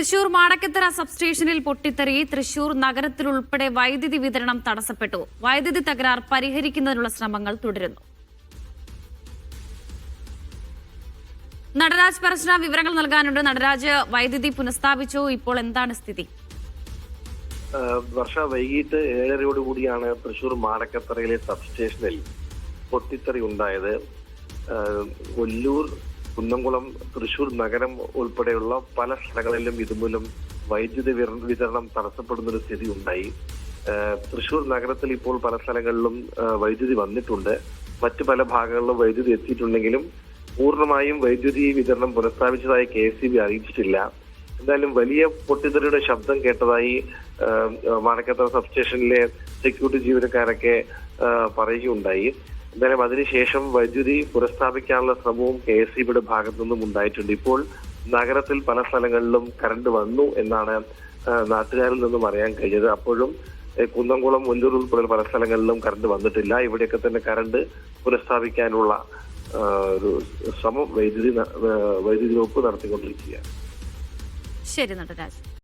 തൃശൂർ മാടക്കത്തറ സബ്സ്റ്റേഷനിൽ പൊട്ടിത്തെറി. തൃശൂർ നഗരത്തിലുൾപ്പെടെ വൈദ്യുതി വിതരണം തടസ്സപ്പെട്ടു. വൈദ്യുതി തകരാർ പരിഹരിക്കുന്നതിനുള്ള ശ്രമങ്ങൾ തുടരുന്നു. നടരാജ് പരശുന വിവരങ്ങൾ നൽകാനുണ്ട്. നടരാജ് വൈദ്യുതി പുനഃസ്ഥാപിച്ചു. ഇപ്പോൾ എന്താണ് സ്ഥിതി? വർഷ വൈകിട്ട് ഏഴരയോട് കൂടിയാണ് തൃശൂർ മാടക്കത്തറയിലെ സബ്സ്റ്റേഷനിൽ പൊട്ടിത്തെറി ഉണ്ടായത്. ആഹ് ഒല്ലൂർ കുന്നംകുളം തൃശൂർ നഗരം ഉൾപ്പെടെയുള്ള പല സ്ഥലങ്ങളിലും ഇതുമൂലം വൈദ്യുതി വിതരണം തടസ്സപ്പെടുന്ന ഒരു സ്ഥിതി ഉണ്ടായി തൃശൂർ നഗരത്തിൽ ഇപ്പോൾ പല സ്ഥലങ്ങളിലും വൈദ്യുതി വന്നിട്ടുണ്ട്. മറ്റു പല ഭാഗങ്ങളിലും വൈദ്യുതി എത്തിയിട്ടുണ്ടെങ്കിലും പൂർണമായും വൈദ്യുതി വിതരണം പുനഃസ്ഥാപിച്ചതായി കെ എസ് ബി അറിയിച്ചിട്ടില്ല. എന്തായാലും വലിയ പൊട്ടിത്തെറിയുടെ ശബ്ദം കേട്ടതായി മാണക്കത്തറ സബ്സ്റ്റേഷനിലെ സെക്യൂരിറ്റി ജീവനക്കാരൊക്കെ പറയുകയുണ്ടായി. എന്തായാലും അതിനുശേഷം വൈദ്യുതി പുനഃസ്ഥാപിക്കാനുള്ള ശ്രമവും കെ എസ് സി ഭാഗത്തു നിന്നും ഉണ്ടായിട്ടുണ്ട്. ഇപ്പോൾ നഗരത്തിൽ പല സ്ഥലങ്ങളിലും കറണ്ട് വന്നു എന്നാണ് നാട്ടുകാരിൽ നിന്നും അറിയാൻ കഴിഞ്ഞത്. അപ്പോഴും കുന്നംകുളം മുല്ലൂർ ഉൾപ്പെടെ പല സ്ഥലങ്ങളിലും കറണ്ട് വന്നിട്ടില്ല. ഇവിടെയൊക്കെ തന്നെ കറണ്ട് പുനഃസ്ഥാപിക്കാനുള്ള ഒരു ശ്രമം വൈദ്യുതി വൈദ്യുതി വകുപ്പ് നടത്തിക്കൊണ്ടിരിക്കുകയാണ്. ശരി നടരാജ്.